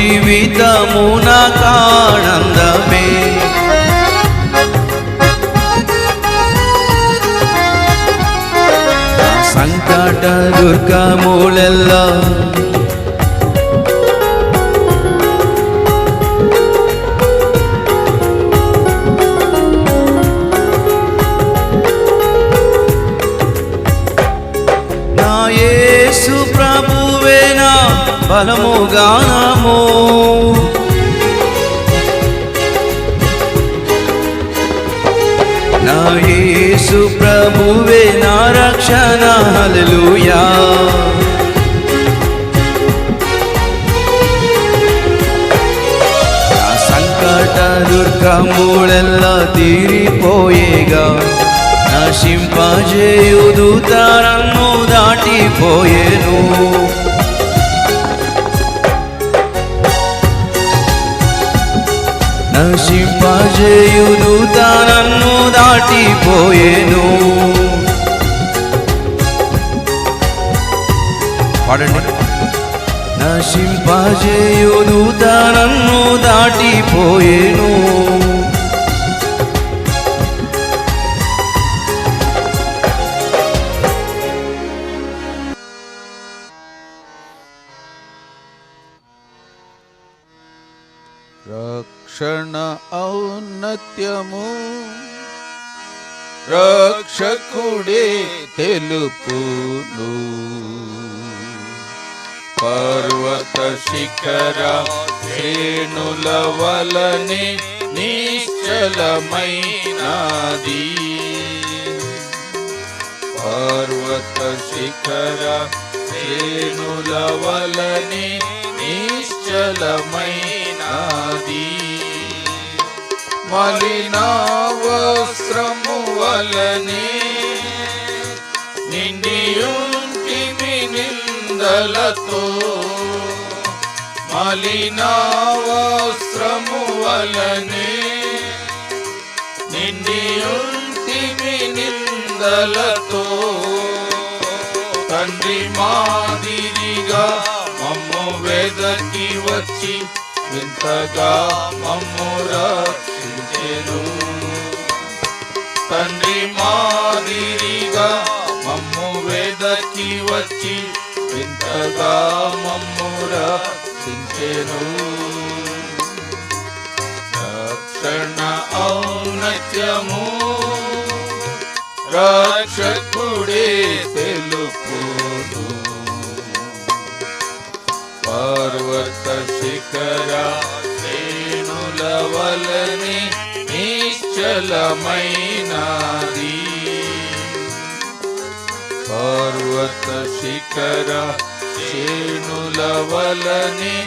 జీవితమున కానందమే. నా సంకట దుర్గములెల్లా నా యేసు నా యేసు ప్రభువే నా రక్షణ. హల్లెలూయా. నా సంకట దుర్గములెల్ల తీరిపోయేగా. నశింపజేయుదు తరన్ను దాటిపోయేను. నశింపజేయుదు తనన్ను దాటిపోయేను. పాడండి. నశింపజేయుదు తనన్ను దాటిపోయేను. ఔన్నత్యము రక్షకుడే తెలుపును. పర్వత శిఖర శ్రేణుల వలనే నిశ్చలమైనది. పర్వత శిఖర శ్రేణుల వలనే నిశ్చలమైనది మలినావస్త్రము వలనే నిండియుంటిమి నిందలతో మలినావస్త్రము వలనే నిండియుంటిమి నిందలతో తండ్రి మాదిరిగా మమ్ము వెదకి వచ్చి వింతగా మమ్ము రక్షించెను తండ్రి మాదిరిగా మమ్ము వెదకి వచ్చి వింతగా మమ్ము రక్షించెను. రక్షణ ఔన్నత్యము రక్షకుడే తెలుపును. పర్వత శిఖర శ్రేణుల వలని నిశ్చలమైనది పర్వత శిఖర శ్రేణుల వలని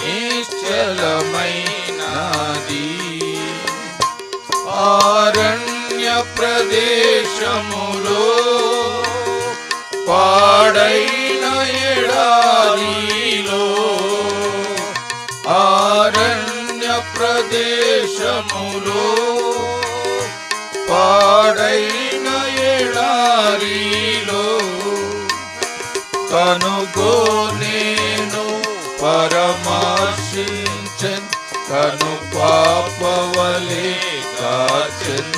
నిశ్చలమైనది. ఆరణ్య ప్రదేశములో పాడైన ఎడారిలో ఆరణ్య ప్రదేశములో ఎడారిలో కనుగో నేను పరమాశించన్ కను పాపవలే కాచన్.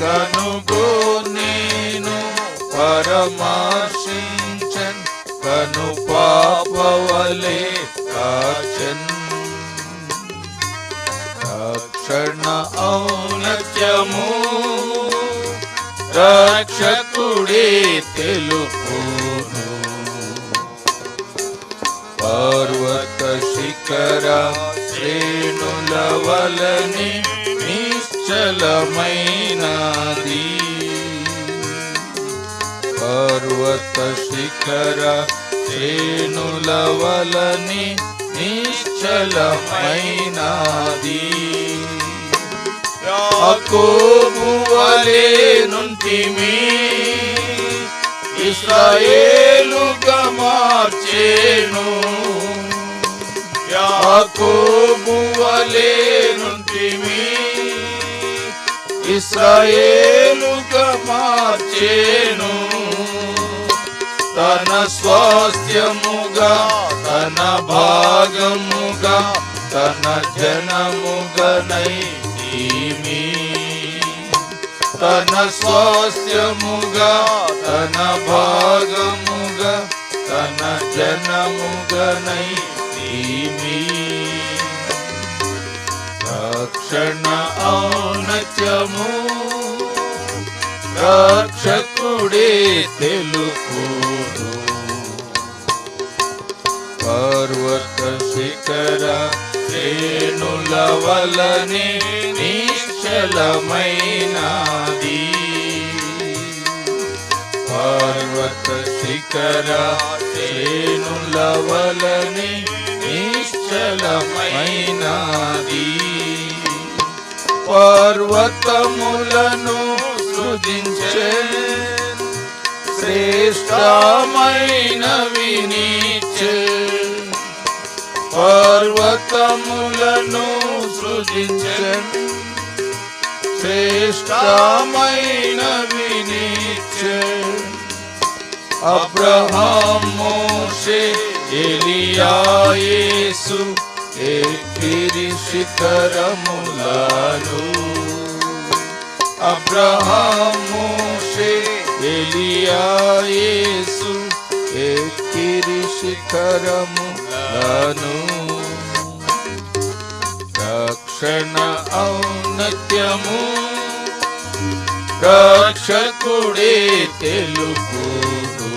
కనుగో నేను పరమాశించన్ కను పాపవలే కాచన్. రక్షణ ఔనత్యము రక్షకుడే తెలుపును పర్వత శిఖర శ్రేణుల వలని నిశ్చలమైనది. పర్వత శిఖర శ్రేణుల వలని నిశ్చలమైనది. యాకోబు వలె నుంటిమి. ఇస్రాయేలుగా మార్చేను. యాకోబు వలె నుంటిమి. ఇస్రాయేలుగా మార్చేను. తన స్వాస్థ్యముగా తన భాగముగా తన జనముగనై నై తన స్వాస్థ్యముగా తన భాగముగా తన జనముగనై నీమి రక్షణ ఔన్నత్యము రక్షకుడే తెలుపును పర్వత శిఖర శ్రేణుల వలనే నిశ్చలమైనది పర్వత శిఖర శ్రేణుల వలనే నిశ్చలమైనది. పర్వతములను సృజించే శ్రేష్టమైన వినిచే పర్వతములను సృజించే శ్రేష్టమైన వినిచే అబ్రహాం మోషే ఎలియాయేసు ఎక్కిరి శిఖరములను. అబ్రహాం మోషే ఎలియాయేసు ఎక్కిరి శిఖరములను. రక్షణ తెలుపు తెలుపును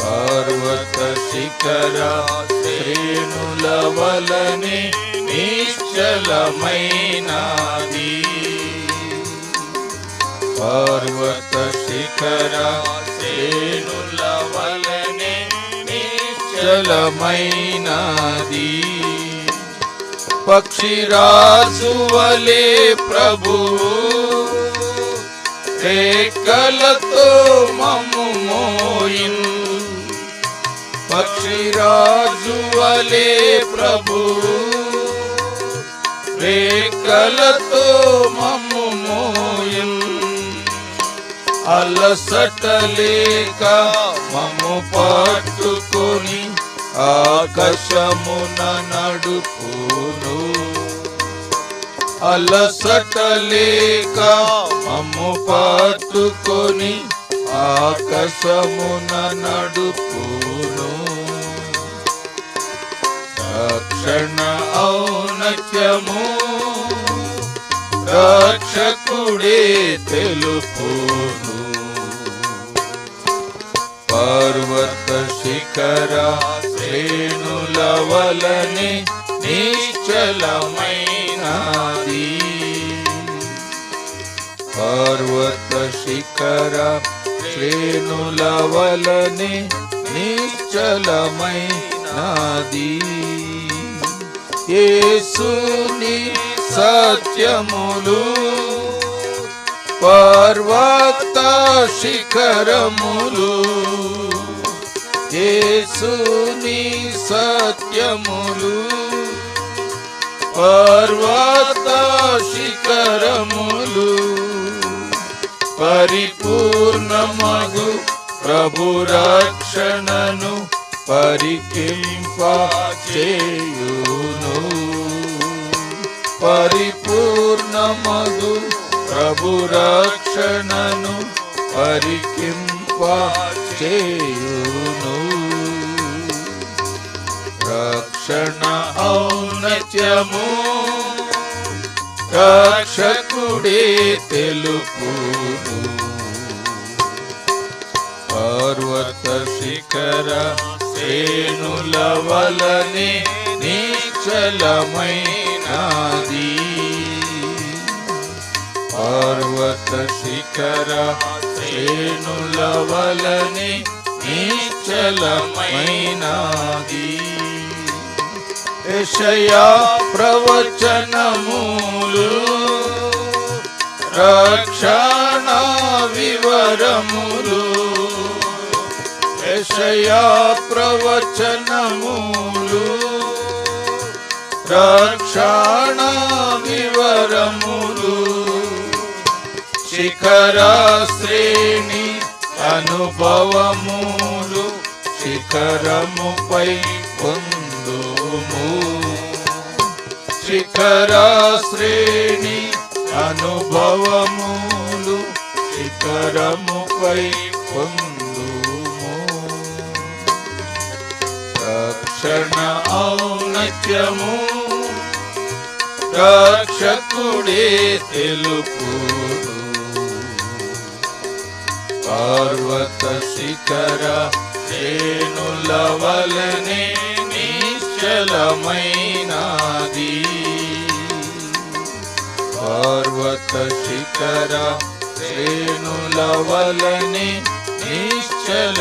పర్వత శిఖర శ్రేణుల వలనే నిశ్చలమైనది. పర్వత శిఖర శ్రేణుల వలనే నిశ్చలమైనది. పక్షిరాజువలే ప్రభువు ప్రభు రేఖలతో మమ్ము మోయిన్. పక్షిరాజు వలే ప్రభు. రేఖలతో మమ్ము మోయిన్. అలసటలేక మమ్ము పట్టుకొని ఆకాశమున నడుపును. అలసటలేక మమ్ము పట్టుకొని ఆకాశమున నడుపును. రక్షణ ఔనత్యము రక్షకుడే తెలుపును. పర్వత శిఖర శ్రేణుల వలనే నిశ్చలమై పర్వత శిఖర శ్రేణుల వలనే నిశ్చలమైనది. యేసుని సత్యములు పర్వత శిఖరములు. యేసుని సత్యములు పర్వత శిఖరములు. పరిపూర్ణమగు ప్రభు రక్షణను పరికింప చేయును పరిపూర్ణమగు ప్రభు రక్షణను పరికింప చేయును రక్షణ ఔన్నత్యము రక్షకుడే తెలుపును పర్వత శిఖర శ్రేణుల వలనే నిశ్చలమైనది పర్వత శిఖర శ్రేణుల వలనే నిశ్చలమైనది యెషయా ప్రవచనములు రక్షణ వివరములు యషయా ప్రవచనములు. రక్షణ వివరములు శిఖర శ్రేణి అనుభవములు శిఖరముపై పొందుము. శిఖర శ్రేణి అనుభవములు శిఖరముపై పొందుము. రక్షణ ఔన్నత్యము రక్షకుడే తెలుపు పర్వత శిఖర శ్రేణుల వలనే నిశ్చలమైనది. పార్వతశిఖర శ్రేణులవలని నిశ్చలమైనాది